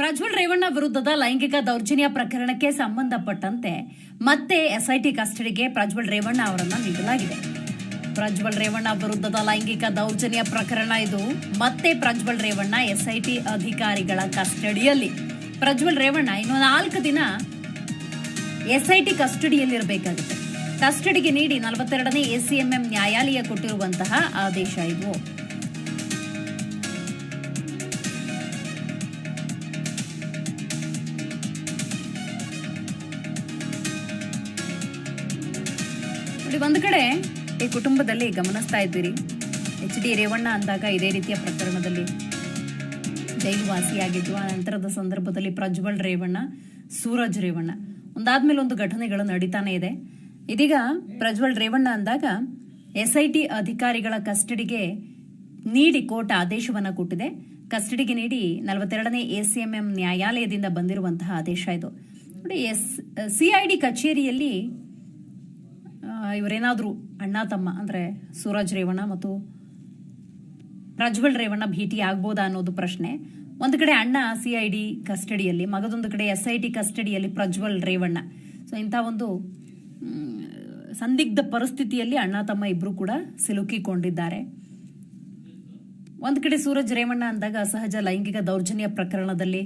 ಪ್ರಜ್ವಲ್ ರೇವಣ್ಣ ವಿರುದ್ಧದ ಲೈಂಗಿಕ ದೌರ್ಜನ್ಯ ಪ್ರಕರಣಕ್ಕೆ ಸಂಬಂಧಪಟ್ಟಂತೆ ಮತ್ತೆ ಎಸ್ಐಟಿ ಕಸ್ಟಡಿಗೆ ಪ್ರಜ್ವಲ್ ರೇವಣ್ಣ ಅವರನ್ನು ನೀಡಲಾಗಿದೆ. ಪ್ರಜ್ವಲ್ ರೇವಣ್ಣ ವಿರುದ್ಧದ ಲೈಂಗಿಕ ದೌರ್ಜನ್ಯ ಪ್ರಕರಣ ಇದು. ಮತ್ತೆ ಪ್ರಜ್ವಲ್ ರೇವಣ್ಣ ಎಸ್ಐಟಿ ಅಧಿಕಾರಿಗಳ ಕಸ್ಟಡಿಯಲ್ಲಿ. ಪ್ರಜ್ವಲ್ ರೇವಣ್ಣ ಇನ್ನು ನಾಲ್ಕು ದಿನ ಎಸ್ಐಟಿ ಕಸ್ಟಡಿಯಲ್ಲಿರಬೇಕಾಗುತ್ತೆ. ಕಸ್ಟಡಿಗೆ ನೀಡಿ ನಲವತ್ತೆರಡನೇ ಎಸಿಎಂಎಂ ನ್ಯಾಯಾಲಯ ಕೊಟ್ಟಿರುವಂತಹ ಆದೇಶ ಇದು. ಒಂದು ಕಡೆ ಈ ಕುಟುಂಬದಲ್ಲಿ ಗಮನಿಸ್ತಾ ಇದ್ದೀರಿ. ಎಚ್ ಡಿ ರೇವಣ್ಣ ಅಂದಾಗ ಇದೇ ರೀತಿಯ ಪ್ರಕರಣದಲ್ಲಿ ಜೈಲು ವಾಸಿಯಾಗಿದ್ದು ಆ ನಂತರದ ಸಂದರ್ಭದಲ್ಲಿ ಪ್ರಜ್ವಲ್ ರೇವಣ್ಣ, ಸೂರಜ್ ರೇವಣ್ಣ. ಒಂದಾದ್ಮೇಲೆ ಒಂದು ಘಟನೆಗಳು ನಡೀತಾನೆ ಇದೆ. ಇದೀಗ ಪ್ರಜ್ವಲ್ ರೇವಣ್ಣ ಅಂದಾಗ ಎಸ್ಐಟಿ ಅಧಿಕಾರಿಗಳ ಕಸ್ಟಡಿಗೆ ನೀಡಿ ಕೋರ್ಟ್ ಆದೇಶವನ್ನು ಕೊಟ್ಟಿದೆ. ಕಸ್ಟಡಿಗೆ ನೀಡಿ ನಲವತ್ತೆರಡನೇ ಎಸಿಎಂಎಂ ನ್ಯಾಯಾಲಯದಿಂದ ಬಂದಿರುವಂತಹ ಆದೇಶ ಇದು. ನೋಡಿ, ಎಸ್ ಸಿಐಡಿ ಕಚೇರಿಯಲ್ಲಿ ಇವರೇನಾದ್ರೂ ಅಣ್ಣ, ತಮ್ಮ ಅಂದ್ರೆ ಸೂರಜ್ ರೇವಣ್ಣ ಮತ್ತು ಪ್ರಜ್ವಲ್ ರೇವಣ್ಣ ಭೇಟಿ ಆಗ್ಬೋದಾ ಅನ್ನೋದು ಪ್ರಶ್ನೆ. ಒಂದು ಕಡೆ ಅಣ್ಣ ಸಿಐಡಿ ಕಸ್ಟಡಿಯಲ್ಲಿ, ಮಗದೊಂದು ಕಡೆ ಎಸ್ ಐ ಟಿ ಕಸ್ಟಡಿಯಲ್ಲಿ ಪ್ರಜ್ವಲ್ ರೇವಣ್ಣ. ಸೊ ಇಂಥ ಒಂದು ಸಂದಿಗ್ಧ ಪರಿಸ್ಥಿತಿಯಲ್ಲಿ ಅಣ್ಣ, ತಮ್ಮ ಇಬ್ಬರು ಕೂಡ ಸಿಲುಕಿಕೊಂಡಿದ್ದಾರೆ. ಒಂದು ಕಡೆ ಸೂರಜ್ ರೇವಣ್ಣ ಅಂದಾಗ ಸಹಜ ಲೈಂಗಿಕ ದೌರ್ಜನ್ಯ ಪ್ರಕರಣದಲ್ಲಿ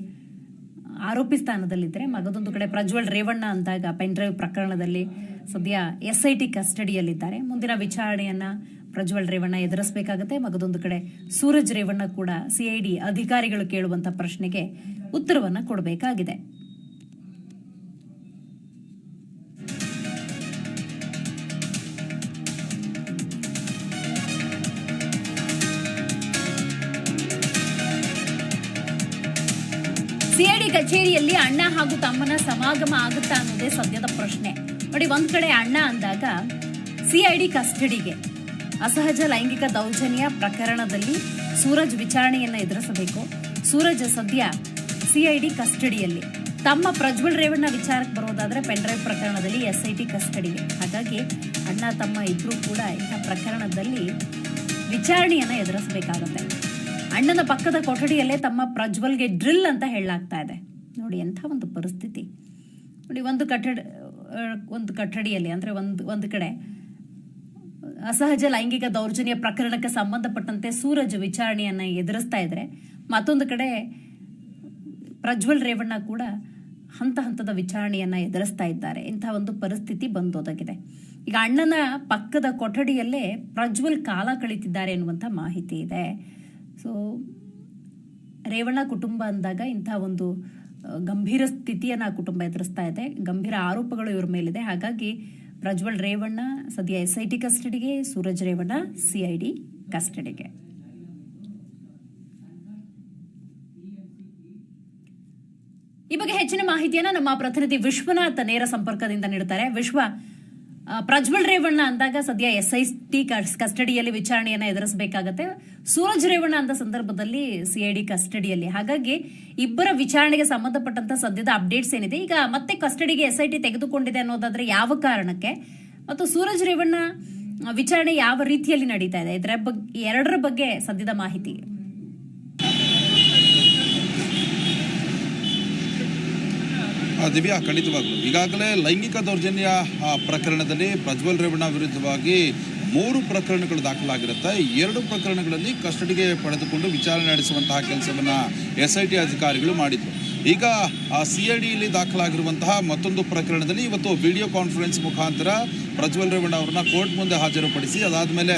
ಆರೋಪಿ ಸ್ಥಾನದಲ್ಲಿದ್ದರೆ, ಮಗದೊಂದು ಕಡೆ ಪ್ರಜ್ವಲ್ ರೇವಣ್ಣ ಅಂದಾಗ ಪೆನ್ ಡ್ರೈವ್ ಪ್ರಕರಣದಲ್ಲಿ ಸದ್ಯ ಎಸ್ ಐ ಟಿ ಕಸ್ಟಡಿಯಲ್ಲಿದ್ದಾರೆ. ಮುಂದಿನ ವಿಚಾರಣೆಯನ್ನ ಪ್ರಜ್ವಲ್ ರೇವಣ್ಣ ಎದುರಿಸಬೇಕಾಗುತ್ತೆ. ಮಗದೊಂದು ಕಡೆ ಸೂರಜ್ ರೇವಣ್ಣ ಕೂಡ ಸಿಐಡಿ ಅಧಿಕಾರಿಗಳು ಕೇಳುವಂತ ಪ್ರಶ್ನೆಗೆ ಉತ್ತರವನ್ನ ಕೊಡಬೇಕಾಗಿದೆ. ಸಿಐಡಿ ಕಚೇರಿಯಲ್ಲಿ ಅಣ್ಣ ಹಾಗೂ ತಮ್ಮನ ಸಮಾಗಮ ಆಗುತ್ತಾ ಅನ್ನೋದೇ ಸದ್ಯದ ಪ್ರಶ್ನೆ. ನೋಡಿ, ಒಂದ್ ಕಡೆ ಅಣ್ಣ ಅಂದಾಗ ಸಿಐಡಿ ಕಸ್ಟಡಿಗೆ, ಅಸಹಜ ಲೈಂಗಿಕ ದೌರ್ಜನ್ಯ ಪ್ರಕರಣದಲ್ಲಿ ಸೂರಜ್ ವಿಚಾರಣೆಯನ್ನ ಎದುರಿಸಬೇಕು. ಸೂರಜ್ ಸದ್ಯ ಸಿಐಡಿ ಕಸ್ಟಡಿಯಲ್ಲಿ. ತಮ್ಮ ಪ್ರಜ್ವಲ್ ರೇವಣ್ಣ ವಿಚಾರಕ್ಕೆ ಬರೋದಾದ್ರೆ ಪೆನ್ಡ್ರೈವ್ ಪ್ರಕರಣದಲ್ಲಿ ಎಸ್ಐಟಿ ಕಸ್ಟಡಿಗೆ. ಹಾಗಾಗಿ ಅಣ್ಣ, ತಮ್ಮ ಇಬ್ರು ಕೂಡ ಇಂಥ ಪ್ರಕರಣದಲ್ಲಿ ವಿಚಾರಣೆಯನ್ನ ಎದುರಿಸಬೇಕಾಗುತ್ತೆ. ಅಣ್ಣನ ಪಕ್ಕದ ಕೊಠಡಿಯಲ್ಲೇ ತಮ್ಮ ಪ್ರಜ್ವಲ್ಗೆ ಡ್ರಿಲ್ ಅಂತ ಹೇಳಲಾಗ್ತಾ ಇದೆ. ನೋಡಿ, ಎಂಥ ಒಂದು ಪರಿಸ್ಥಿತಿ. ನೋಡಿ, ಒಂದು ಕಟ್ಟಡ ಒಂದು ಕಟ್ಟಡಿಯಲ್ಲಿ, ಅಂದ್ರೆ ಒಂದು ಒಂದು ಕಡೆ. ಅಸಹಜ ಲೈಂಗಿಕ ದೌರ್ಜನ್ಯ ಪ್ರಕರಣಕ್ಕೆ ಸಂಬಂಧಪಟ್ಟಂತೆ ಸೂರಜ್ ವಿಚಾರಣೆಯನ್ನ ಎದುರಿಸ್ತಾ ಇದ್ದರೆ ಮತ್ತೊಂದು ಕಡೆ ಪ್ರಜ್ವಲ್ ರೇವಣ್ಣ ಕೂಡ ಹಂತ ಹಂತದ ವಿಚಾರಣೆಯನ್ನ ಎದುರಿಸ್ತಾ ಇದ್ದಾರೆ. ಇಂತಹ ಒಂದು ಪರಿಸ್ಥಿತಿ ಬಂದೋದಾಗಿದೆ. ಈಗ ಅಣ್ಣನ ಪಕ್ಕದ ಕೊಠಡಿಯಲ್ಲೇ ಪ್ರಜ್ವಲ್ ಕಾಲ ಕಳೀತಿದ್ದಾರೆ ಎನ್ನುವಂಥ ಮಾಹಿತಿ ಇದೆ. ಸೊ ರೇವಣ್ಣ ಕುಟುಂಬ ಅಂದಾಗ ಇಂಥ ಒಂದು ಗಂಭೀರ ಸ್ಥಿತಿಯನ್ನ ಕುಟುಂಬ ಎದುರಿಸ್ತಾ ಇದೆ. ಗಂಭೀರ ಆರೋಪಗಳು ಇವರ ಮೇಲಿದೆ. ಹಾಗಾಗಿ ಪ್ರಜ್ವಲ್ ರೇವಣ್ಣ ಸದ್ಯ ಎಸ್ ಐ ಟಿ ಕಸ್ಟಡಿಗೆ, ಸೂರಜ್ ರೇವಣ್ಣ ಸಿಐಡಿ ಕಸ್ಟಡಿಗೆ. ಈ ಬಗ್ಗೆ ಹೆಚ್ಚಿನ ಮಾಹಿತಿಯನ್ನ ನಮ್ಮ ಪ್ರತಿನಿಧಿ ವಿಶ್ವನಾಥ್ ನೇರ ಸಂಪರ್ಕದಿಂದ ನೀಡುತ್ತಾರೆ ವಿಶ್ವ ಪ್ರಜ್ವಲ್ ರೇವಣ್ಣ ಅಂದಾಗ ಸದ್ಯ ಎಸ್ ಐ ಟಿ ಕಸ್ಟಡಿಯಲ್ಲಿ ವಿಚಾರಣೆಯನ್ನ ಎದುರಿಸಬೇಕಾಗತ್ತೆ. ಸೂರಜ್ ರೇವಣ್ಣ ಅಂತ ಸಂದರ್ಭದಲ್ಲಿ ಸಿಐಡಿ ಕಸ್ಟಡಿಯಲ್ಲಿ. ಹಾಗಾಗಿ ಇಬ್ಬರ ವಿಚಾರಣೆಗೆ ಸಂಬಂಧಪಟ್ಟಂತ ಸದ್ಯದ ಅಪ್ಡೇಟ್ಸ್ ಏನಿದೆ. ಈಗ ಮತ್ತೆ ಕಸ್ಟಡಿಗೆ ಎಸ್ ಐ ಟಿ ತೆಗೆದುಕೊಂಡಿದೆ ಅನ್ನೋದಾದ್ರೆ ಯಾವ ಕಾರಣಕ್ಕೆ? ಮತ್ತು ಸೂರಜ್ ರೇವಣ್ಣ ವಿಚಾರಣೆ ಯಾವ ರೀತಿಯಲ್ಲಿ ನಡೀತಾ ಇದೆ? ಇದರ ಬಗ್ಗೆ ಎರಡರ ಬಗ್ಗೆ ಸದ್ಯದ ಮಾಹಿತಿ. ದಿವ್ಯಾ ಖಂಡಿತವಾಗ್ಲು. ಈಗಾಗಲೇ ಲೈಂಗಿಕ ದೌರ್ಜನ್ಯ ಪ್ರಕರಣದಲ್ಲಿ ಪ್ರಜ್ವಲ್ ರೇವಣ್ಣ ವಿರುದ್ಧವಾಗಿ ಮೂರು ಪ್ರಕರಣಗಳು ದಾಖಲಾಗಿರುತ್ತೆ. ಎರಡು ಪ್ರಕರಣಗಳಲ್ಲಿ ಕಸ್ಟಡಿಗೆ ಪಡೆದುಕೊಂಡು ವಿಚಾರಣೆ ನಡೆಸುವಂತಹ ಕೆಲಸವನ್ನ ಎಸ್ ಐ ಟಿ ಅಧಿಕಾರಿಗಳು ಮಾಡಿದ್ರು. ಈಗ ಸಿ ಐ ಡಿಯಲ್ಲಿ ದಾಖಲಾಗಿರುವಂತಹ ಮತ್ತೊಂದು ಪ್ರಕರಣದಲ್ಲಿ ಇವತ್ತು ವಿಡಿಯೋ ಕಾನ್ಫರೆನ್ಸ್ ಮುಖಾಂತರ ಪ್ರಜ್ವಲ್ ರೇವಣ್ಣ ಅವರನ್ನ ಕೋರ್ಟ್ ಮುಂದೆ ಹಾಜರುಪಡಿಸಿ ಅದಾದ ಮೇಲೆ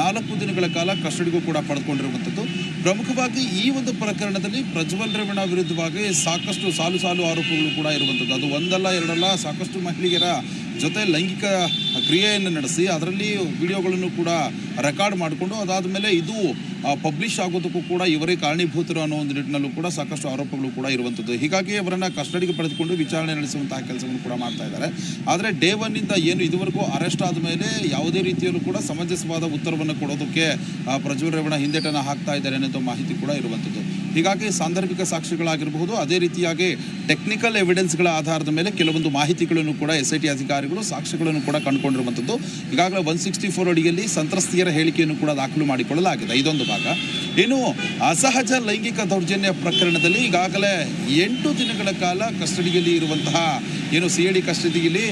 ನಾಲ್ಕು ದಿನಗಳ ಕಾಲ ಕಸ್ಟಡಿಗೂ ಕೂಡ ಪಡೆದುಕೊಂಡಿರುವಂಥದ್ದು. ಪ್ರಮುಖವಾಗಿ ಈ ಒಂದು ಪ್ರಕರಣದಲ್ಲಿ ಪ್ರಜ್ವಲ್ ರೇವಣ್ಣ ವಿರುದ್ಧವಾಗಿ ಸಾಕಷ್ಟು ಸಾಲು ಸಾಲು ಆರೋಪಗಳು ಕೂಡ ಇರುವಂಥದ್ದು ಅದು ಒಂದಲ್ಲ, ಎರಡಲ್ಲ, ಸಾಕಷ್ಟು ಮಹಿಳೆಯರ ಜೊತೆ ಲೈಂಗಿಕ ಕ್ರಿಯೆಯನ್ನು ನಡೆಸಿ ಅದರಲ್ಲಿ ವಿಡಿಯೋಗಳನ್ನು ಕೂಡ ರೆಕಾರ್ಡ್ ಮಾಡಿಕೊಂಡು ಅದಾದ ಮೇಲೆ ಇದು ಪಬ್ಲಿಷ್ ಆಗೋದಕ್ಕೂ ಕೂಡ ಇವರೇ ಕಾರಣೀಭೂತರು ಅನ್ನೋ ಒಂದು ನಿಟ್ಟಿನಲ್ಲೂ ಕೂಡ ಸಾಕಷ್ಟು ಆರೋಪಗಳು ಕೂಡ ಇರುವಂಥದ್ದು. ಹೀಗಾಗಿ ಅವರನ್ನು ಕಸ್ಟಡಿಗೆ ಪಡೆದುಕೊಂಡು ವಿಚಾರಣೆ ನಡೆಸುವಂತಹ ಕೆಲಸವನ್ನು ಕೂಡ ಮಾಡ್ತಾ ಇದ್ದಾರೆ. ಆದರೆ ಡೇ ಒನ್ನಿಂದ ಏನು ಇದುವರೆಗೂ ಅರೆಸ್ಟ್ ಆದ ಮೇಲೆ ಯಾವುದೇ ರೀತಿಯಲ್ಲೂ ಕೂಡ ಸಮಂಜಸವಾದ ಉತ್ತರವನ್ನು ಕೊಡೋದಕ್ಕೆ ಪ್ರಜ್ವಲ್ ರೇವಣ್ಣ ಹಿಂದೇಟನ್ನು ಹಾಕ್ತಾ ಇದ್ದಾರೆ ಅನ್ನೋ ಮಾಹಿತಿ ಕೂಡ ಇರುವಂಥದ್ದು. ಹೀಗಾಗಿ ಸಾಂದರ್ಭಿಕ ಸಾಕ್ಷಿಗಳಾಗಿರಬಹುದು. ಅದೇ ರೀತಿಯಾಗಿ ಟೆಕ್ನಿಕಲ್ ಎವಿಡೆನ್ಸ್ಗಳ ಆಧಾರದ ಮೇಲೆ ಕೆಲವೊಂದು ಮಾಹಿತಿಗಳನ್ನು ಕೂಡ ಎಸ್ ಐ ಟಿ ಅಧಿಕಾರಿಗಳು, ಸಾಕ್ಷಿಗಳನ್ನು ಕೂಡ ಕಂಡುಕೊಂಡಿರುವಂಥದ್ದು ಈಗಾಗಲೇ ಒನ್ ಸಿಕ್ಸ್ಟಿ ಫೋರ್ ಅಡಿಯಲ್ಲಿ ಸಂತ್ರಸ್ತಿಯರ ಹೇಳಿಕೆಯನ್ನು ಕೂಡ ದಾಖಲು ಮಾಡಿಕೊಳ್ಳಲಾಗಿದೆ. ಇದೊಂದು ಭಾಗ. ಇನ್ನು ಅಸಹಜ ಲೈಂಗಿಕ ದೌರ್ಜನ್ಯ ಪ್ರಕರಣದಲ್ಲಿ ಈಗಾಗಲೇ ಎಂಟು ದಿನಗಳ ಕಾಲ ಕಸ್ಟಡಿಯಲ್ಲಿ ಇರುವಂತಹ, ಏನು ಸಿ ಡಿ ಕಸ್ಟಡಿಯಲ್ಲಿ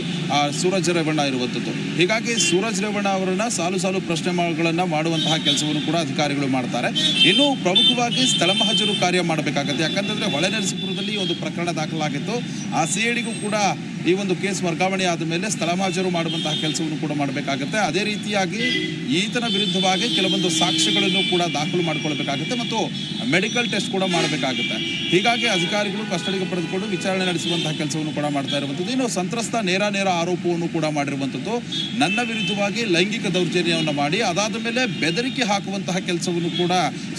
ಸೂರಜ್ ರೇವಣ್ಣ ಇರುವಂಥದ್ದು. ಹೀಗಾಗಿ ಸೂರಜ್ ರೇವಣ್ಣ ಅವರನ್ನು ಸಾಲು ಸಾಲು ಪ್ರಶ್ನೆಗಳನ್ನು ಮಾಡುವಂತಹ ಕೆಲಸವನ್ನು ಕೂಡ ಅಧಿಕಾರಿಗಳು ಮಾಡ್ತಾರೆ. ಇನ್ನು ಪ್ರಮುಖವಾಗಿ ಸ್ಥಳ ಮಹಜರು ಕಾರ್ಯ ಮಾಡಬೇಕಾಗತ್ತೆ. ಯಾಕಂತಂದ್ರೆ ಹೊಳೆನರಸೀಪುರದಲ್ಲಿ ಒಂದು ಪ್ರಕರಣ ದಾಖಲಾಗಿತ್ತು. ಆ ಸಿ ಕೂಡ ಈ ಒಂದು ಕೇಸ್ ವರ್ಗಾವಣೆ ಆದ ಮೇಲೆ ಸ್ಥಳಮಾಜರು ಮಾಡುವಂತಹ ಕೆಲಸವನ್ನು ಕೂಡ ಮಾಡಬೇಕಾಗುತ್ತೆ. ಅದೇ ರೀತಿಯಾಗಿ ಈತನ ವಿರುದ್ಧವಾಗಿ ಕೆಲವೊಂದು ಸಾಕ್ಷ್ಯಗಳನ್ನು ಕೂಡ ದಾಖಲು ಮಾಡಿಕೊಳ್ಳಬೇಕಾಗುತ್ತೆ ಮತ್ತು ಮೆಡಿಕಲ್ ಟೆಸ್ಟ್ ಕೂಡ ಮಾಡಬೇಕಾಗುತ್ತೆ. ಹೀಗಾಗಿ ಅಧಿಕಾರಿಗಳು ಕಸ್ಟಡಿಗೆ ಪಡೆದುಕೊಂಡು ವಿಚಾರಣೆ ನಡೆಸುವಂತಹ ಕೆಲಸವನ್ನು ಕೂಡ ಮಾಡ್ತಾ ಇರುವಂಥದ್ದು. ಇನ್ನು ಸಂತ್ರಸ್ತ ನೇರ ನೇರ ಆರೋಪವನ್ನು ಕೂಡ ಮಾಡಿರುವಂಥದ್ದು. ನನ್ನ ವಿರುದ್ಧವಾಗಿ ಲೈಂಗಿಕ ದೌರ್ಜನ್ಯವನ್ನು ಮಾಡಿ, ಅದಾದ ಮೇಲೆ ಬೆದರಿಕೆ ಹಾಕುವಂತಹ ಕೆಲಸವನ್ನು ಕೂಡ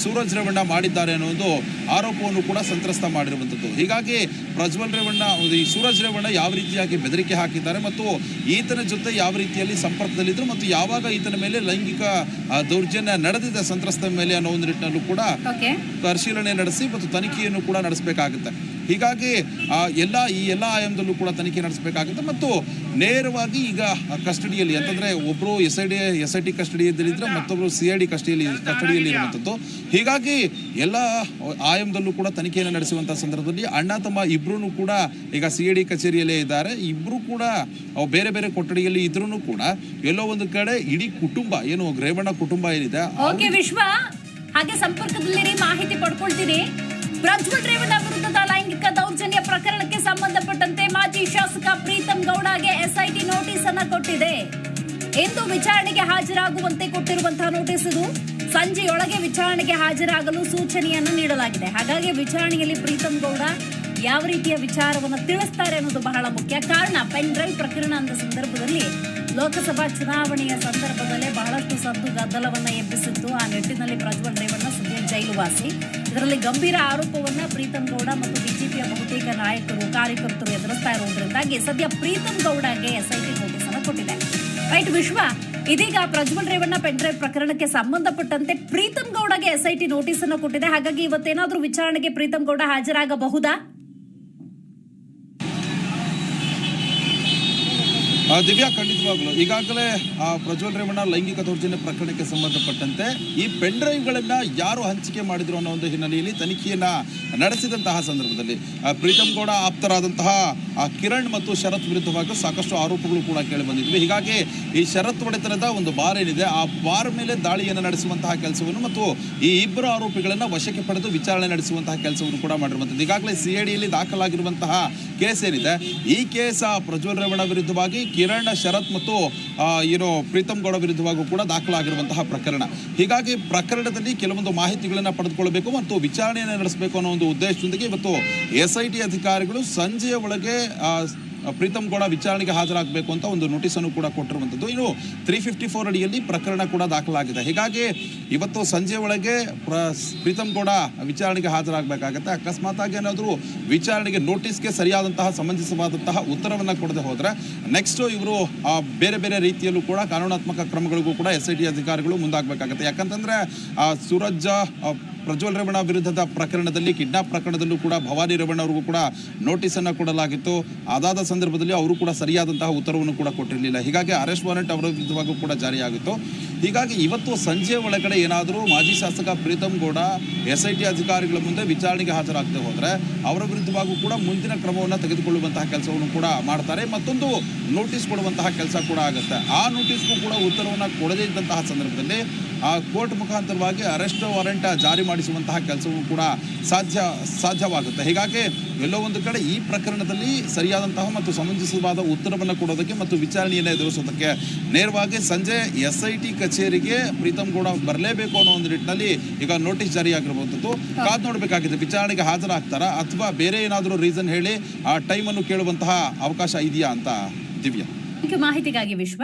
ಸೂರಜ್ ರೇವಣ್ಣ ಮಾಡಿದ್ದಾರೆ ಅನ್ನೋ ಒಂದು ಆರೋಪವನ್ನು ಕೂಡ ಸಂತ್ರಸ್ತ ಮಾಡಿರುವಂಥದ್ದು. ಹೀಗಾಗಿ ಪ್ರಜ್ವಲ್ ರೇವಣ್ಣ, ಈ ಸೂರಜ್ ರೇವಣ್ಣ ಯಾವ ರೀತಿಯಾಗಿ ಬೆದರಿಕೆ ಹಾಕಿದ್ದಾರೆ ಮತ್ತು ಈತನ ಜೊತೆ ಯಾವ ರೀತಿಯಲ್ಲಿ ಸಂಪರ್ಕದಲ್ಲಿದ್ದರು ಮತ್ತು ಯಾವಾಗ ಈತನ ಮೇಲೆ ಲೈಂಗಿಕ ದೌರ್ಜನ್ಯ ನಡೆದಿದೆ ಸಂತ್ರಸ್ತ ಮೇಲೆ ಅನ್ನೋ ಒಂದು ನಿಟ್ಟಿನಲ್ಲೂ ಕೂಡ ಪರಿಶೀಲನೆ ನಡೆಸಿ ಮತ್ತು ತನಿಖೆಯನ್ನು ಕೂಡ ನಡೆಸಬೇಕಾಗುತ್ತೆ. ಹೀಗಾಗಿ ಎಲ್ಲ, ಈ ಎಲ್ಲ ಆಯಾಮದಲ್ಲೂ ಕೂಡ ತನಿಖೆ ನಡೆಸಬೇಕಾಗುತ್ತೆ. ಮತ್ತು ನೇರವಾಗಿ ಈಗ ಕಸ್ಟಡಿಯಲ್ಲಿ, ಅಂತಂದ್ರೆ ಒಬ್ಬರು S I D S I T ಕಸ್ಟಡಿಯಲ್ಲಿದ್ದರೆ ಮತ್ತೊಬ್ಬರು ಸಿ ಐ ಡಿ ಕಸ್ಟಡಿಯಲ್ಲಿ ಕಸ್ಟಡಿಯಲ್ಲಿ ಇರುವಂಥದ್ದು. ಹೀಗಾಗಿ ಎಲ್ಲ ಆಯಾಮದಲ್ಲೂ ಕೂಡ ತನಿಖೆಯನ್ನು ನಡೆಸುವಂಥ ಸಂದರ್ಭದಲ್ಲಿ ಅಣ್ಣ, ತಮ್ಮ ಇಬ್ಬರೂ ಕೂಡ ಈಗ ಸಿ ಐ ಡಿ ಕಚೇರಿಯಲ್ಲೇ ಇದ್ದಾರೆ. ಇಬ್ಬರು ಕೂಡ ಬೇರೆ ಬೇರೆ ಕೊಠಡಿಯಲ್ಲಿ ಇದ್ರೂ ಕೂಡ ಎಲ್ಲೋ ಒಂದು ಕಡೆ ಇಡೀ ಕುಟುಂಬ, ಏನು ರೇವಣ್ಣ ಕುಟುಂಬ ಏನಿದೆ ಹಾಗೆ ಸಂಪರ್ಕದಲ್ಲಿ ಮಾಹಿತಿ ಪಡ್ಕೊಳ್ತೀನಿ ಪ್ರಜ್ವಲ್ ರೇವಣ್ಣ ವಿರುದ್ಧದ ಲೈಂಗಿಕ ದೌರ್ಜನ್ಯ ಪ್ರಕರಣಕ್ಕೆ ಸಂಬಂಧಪಟ್ಟಂತೆ ಮಾಜಿ ಶಾಸಕ ಪ್ರೀತಂ ಗೌಡಗೆ ಎಸ್ಐಟಿ ನೋಟಿಸ್ ಅನ್ನ ಕೊಟ್ಟಿದೆ. ಎಂದು ವಿಚಾರಣೆಗೆ ಹಾಜರಾಗುವಂತೆ ಕೊಟ್ಟಿರುವಂತಹ ನೋಟಿಸ್ ಇದು. ಸಂಜೆಯೊಳಗೆ ವಿಚಾರಣೆಗೆ ಹಾಜರಾಗಲು ಸೂಚನೆಯನ್ನು ನೀಡಲಾಗಿದೆ. ಹಾಗಾಗಿ ವಿಚಾರಣೆಯಲ್ಲಿ ಪ್ರೀತಂ ಗೌಡ ಯಾವ ರೀತಿಯ ವಿಚಾರವನ್ನು ತಿಳಿಸ್ತಾರೆ ಅನ್ನೋದು ಬಹಳ ಮುಖ್ಯ. ಕಾರಣ, ಪೆನ್ ಡ್ರೈವ್ ಪ್ರಕರಣ ಅಂದ ಸಂದರ್ಭದಲ್ಲಿ ಲೋಕಸಭಾ ಚುನಾವಣೆಯ ಸಂದರ್ಭದಲ್ಲೇ ಬಹಳಷ್ಟು ಸದ್ದು ಗದ್ದಲವನ್ನು ಎಬ್ಬಿಸಿತ್ತು. ಆ ನಿಟ್ಟಿನಲ್ಲಿ ಪ್ರಜ್ವಲ್ ರೇವಣ್ಣ ಸುದೀರ್ ಜೈಲು ವಾಸಿ ಇದರಲ್ಲಿ ಗಂಭೀರ ಆರೋಪವನ್ನ ಪ್ರೀತಂ ಗೌಡ ಮತ್ತು ಬಿಜೆಪಿಯ ಬಹುತೇಕ ನಾಯಕರು, ಕಾರ್ಯಕರ್ತರು ಎದುರಿಸ್ತಾ ಇರುವುದರಿಂದಾಗಿ ಸದ್ಯ ಪ್ರೀತಂ ಗೌಡಗೆ ಎಸ್ಐಟಿ ನೋಟಿಸ್ ಅನ್ನು ಕೊಟ್ಟಿದೆ. ರೈಟ್ ವಿಶ್ವ, ಇದೀಗ ಪ್ರಜ್ವಲ್ ರೇವಣ್ಣ ಪೆನ್ಡ್ರೈವ್ ಪ್ರಕರಣಕ್ಕೆ ಸಂಬಂಧಪಟ್ಟಂತೆ ಪ್ರೀತಂ ಗೌಡಗೆ ಎಸ್ಐಟಿ ನೋಟಿಸ್ ಅನ್ನು ಕೊಟ್ಟಿದೆ. ಹಾಗಾಗಿ ಇವತ್ತೇನಾದ್ರೂ ವಿಚಾರಣೆಗೆ ಪ್ರೀತಂ ಗೌಡ ಹಾಜರಾಗಬಹುದಾ? ದಿವ್ಯಾ, ಖಂಡಿತವಾಗ್ಲು. ಈಗಾಗಲೇ ಆ, ಪ್ರಜ್ವಲ್ ರೇವಣ್ಣ ಲೈಂಗಿಕ ದೌರ್ಜನ್ಯ ಪ್ರಕರಣಕ್ಕೆ ಸಂಬಂಧಪಟ್ಟಂತೆ ಈ ಪೆನ್ ಡ್ರೈವ್ಗಳನ್ನ ಯಾರು ಹಂಚಿಕೆ ಮಾಡಿದ್ರು ಅನ್ನೋ ಒಂದು ಹಿನ್ನೆಲೆಯಲ್ಲಿ ತನಿಖೆಯನ್ನ ನಡೆಸಿದಂತಹ ಸಂದರ್ಭದಲ್ಲಿ ಪ್ರೀತಮ್ ಗೌಡ ಆಪ್ತರಾದಂತಹ ಕಿರಣ್ ಮತ್ತು ಶರತ್ ವಿರುದ್ಧವಾಗಿ ಸಾಕಷ್ಟು ಆರೋಪಗಳು ಕೂಡ ಕೇಳಿ ಬಂದಿದ್ವಿ. ಹೀಗಾಗಿ ಈ ಶರತ್ ಒಡೆತನದ ಒಂದು ಬಾರ್ ಏನಿದೆ, ಆ ಬಾರ್ ಮೇಲೆ ದಾಳಿಯನ್ನು ನಡೆಸುವಂತಹ ಕೆಲಸವನ್ನು ಮತ್ತು ಈ ಇಬ್ಬರು ಆರೋಪಿಗಳನ್ನ ವಶಕ್ಕೆ ಪಡೆದು ವಿಚಾರಣೆ ನಡೆಸುವಂತಹ ಕೆಲಸವನ್ನು ಕೂಡ ಮಾಡಿರುವಂಥದ್ದು. ಈಗಾಗಲೇ ಸಿ ಐ ಡಿಯಲ್ಲಿ ದಾಖಲಾಗಿರುವಂತಹ ಕೇಸ್ ಏನಿದೆ, ಈ ಕೇಸ್ ಪ್ರಜ್ವಲ್ ರೇವಣ್ಣ ವಿರುದ್ಧವಾಗಿ ಕಿರಣ್ ಶರತ್ ಮತ್ತು ಏನು ಪ್ರೀತಮ್ ಗೌಡ ವಿರುದ್ಧವಾಗೂ ಕೂಡ ದಾಖಲಾಗಿರುವಂತಹ ಪ್ರಕರಣ. ಹೀಗಾಗಿ ಪ್ರಕರಣದಲ್ಲಿ ಕೆಲವೊಂದು ಮಾಹಿತಿಗಳನ್ನು ಪಡೆದುಕೊಳ್ಳಬೇಕು ಮತ್ತು ವಿಚಾರಣೆಯನ್ನು ನಡೆಸಬೇಕು ಅನ್ನೋ ಒಂದು ಉದ್ದೇಶದೊಂದಿಗೆ ಇವತ್ತು ಎಸ್ ಐ ಟಿ ಅಧಿಕಾರಿಗಳು ಸಂಜೆಯ ಒಳಗೆ ಪ್ರೀತಮ್ ಕೂಡ ವಿಚಾರಣೆಗೆ ಹಾಜರಾಗಬೇಕು ಅಂತ ಒಂದು ನೋಟಿಸನ್ನು ಕೂಡ ಕೊಟ್ಟಿರುವಂಥದ್ದು. ಇನ್ನು ತ್ರೀ ಫಿಫ್ಟಿ ಫೋರ್ ಅಡಿಯಲ್ಲಿ ಪ್ರಕರಣ ಕೂಡ ದಾಖಲಾಗಿದೆ. ಹೀಗಾಗಿ ಇವತ್ತು ಸಂಜೆ ಒಳಗೆ ಪ್ರ, ಪ್ರೀತಮ್ ಕೂಡ ವಿಚಾರಣೆಗೆ ಹಾಜರಾಗಬೇಕಾಗತ್ತೆ. ಅಕಸ್ಮಾತಾಗಿ ಏನಾದರೂ ವಿಚಾರಣೆಗೆ ನೋಟಿಸ್ಗೆ ಸರಿಯಾದಂತಹ ಸಮಂಜಸವಾದಂತಹ ಉತ್ತರವನ್ನು ಕೊಡದೆ ಹೋದರೆ ನೆಕ್ಸ್ಟ್ ಇವರು ಬೇರೆ ಬೇರೆ ರೀತಿಯಲ್ಲೂ ಕೂಡ ಕಾನೂನಾತ್ಮಕ ಕ್ರಮಗಳಿಗೂ ಕೂಡ ಎಸ್ ಐ ಟಿ ಅಧಿಕಾರಿಗಳು ಮುಂದಾಗಬೇಕಾಗತ್ತೆ. ಯಾಕಂತಂದ್ರೆ ಸೂರಜ್ ಪ್ರಜ್ವಲ್ ರೇವಣ್ಣ ವಿರುದ್ಧದ ಪ್ರಕರಣದಲ್ಲಿ ಕಿಡ್ನಾಪ್ ಪ್ರಕರಣದಲ್ಲೂ ಕೂಡ ಭವಾನಿ ರೇವಣ್ಣ ಅವರಿಗೂ ಕೂಡ ನೋಟಿಸ್ ಅನ್ನು ಕೊಡಲಾಗಿತ್ತು. ಅದಾದ ಸಂದರ್ಭದಲ್ಲಿ ಅವರು ಕೂಡ ಸರಿಯಾದಂತಹ ಉತ್ತರವನ್ನು ಕೂಡ ಕೊಟ್ಟಿರಲಿಲ್ಲ. ಹೀಗಾಗಿ ಅರೆಸ್ಟ್ ವಾರೆಂಟ್ ಅವರ ವಿರುದ್ಧವಾಗೂ ಕೂಡ ಜಾರಿಯಾಗಿತ್ತು. ಹೀಗಾಗಿ ಇವತ್ತು ಸಂಜೆ ಒಳಗಡೆ ಏನಾದರೂ ಮಾಜಿ ಶಾಸಕ Preetam Gowda S I T ಅಧಿಕಾರಿಗಳ ಮುಂದೆ ವಿಚಾರಣೆಗೆ ಹಾಜರಾಗದೆ ಹೋದರೆ ಅವರ ವಿರುದ್ಧವಾಗೂ ಕೂಡ ಮುಂದಿನ ಕ್ರಮವನ್ನು ತೆಗೆದುಕೊಳ್ಳುವಂತಹ ಕೆಲಸವನ್ನು ಕೂಡ ಮಾಡ್ತಾರೆ. ಮತ್ತೊಂದು ನೋಟಿಸ್ ಕೊಡುವಂತಹ ಕೆಲಸ ಕೂಡ ಆಗುತ್ತೆ. ಆ ನೋಟಿಸ್ಗೂ ಕೂಡ ಉತ್ತರವನ್ನು ಕೊಡದೇ ಇದ್ದಂತಹ ಸಂದರ್ಭದಲ್ಲಿ ಆ ಕೋರ್ಟ್ ಮುಖಾಂತರವಾಗಿ ಅರೆಸ್ಟ್ ವಾರೆಂಟ್ ಜಾರಿ ಮಾಡಿಸುವಂತಹ ಕೆಲಸವೂ ಕೂಡ ಸಾಧ್ಯ, ಸಾಧ್ಯವಾಗುತ್ತೆ. ಹೀಗಾಗಿ ಎಲ್ಲೋ ಒಂದು ಕಡೆ ಈ ಪ್ರಕರಣದಲ್ಲಿ ಸರಿಯಾದಂತಹ ಮತ್ತು ಸಮಂಜಸವಾದ ಉತ್ತರವನ್ನು ಕೊಡೋದಕ್ಕೆ ಮತ್ತು ವಿಚಾರಣೆಯನ್ನು ಎದುರಿಸೋದಕ್ಕೆ ನೇರವಾಗಿ ಸಂಜೆ ಎಸ್ ಕಚೇರಿಗೆ ಪ್ರೀತಮ್ ಗೌಡ ಬರಲೇಬೇಕು ಅನ್ನೋ ಒಂದು ನಿಟ್ಟಿನಲ್ಲಿ ಈಗ ನೋಟಿಸ್ ಜಾರಿಯಾಗಿರುವಂಥದ್ದು ಕಾದ್ ನೋಡಬೇಕಾಗಿದೆ, ವಿಚಾರಣೆಗೆ ಹಾಜರಾಗ್ತಾರಾ ಅಥವಾ ಬೇರೆ ಏನಾದರೂ ರೀಸನ್ ಹೇಳಿ ಆ ಟೈಮನ್ನು ಕೇಳುವಂತಹ ಅವಕಾಶ ಇದೆಯಾ ಅಂತ ದಿವ್ಯಾ. ಮಾಹಿತಿಗಾಗಿ ವಿಶ್ವ.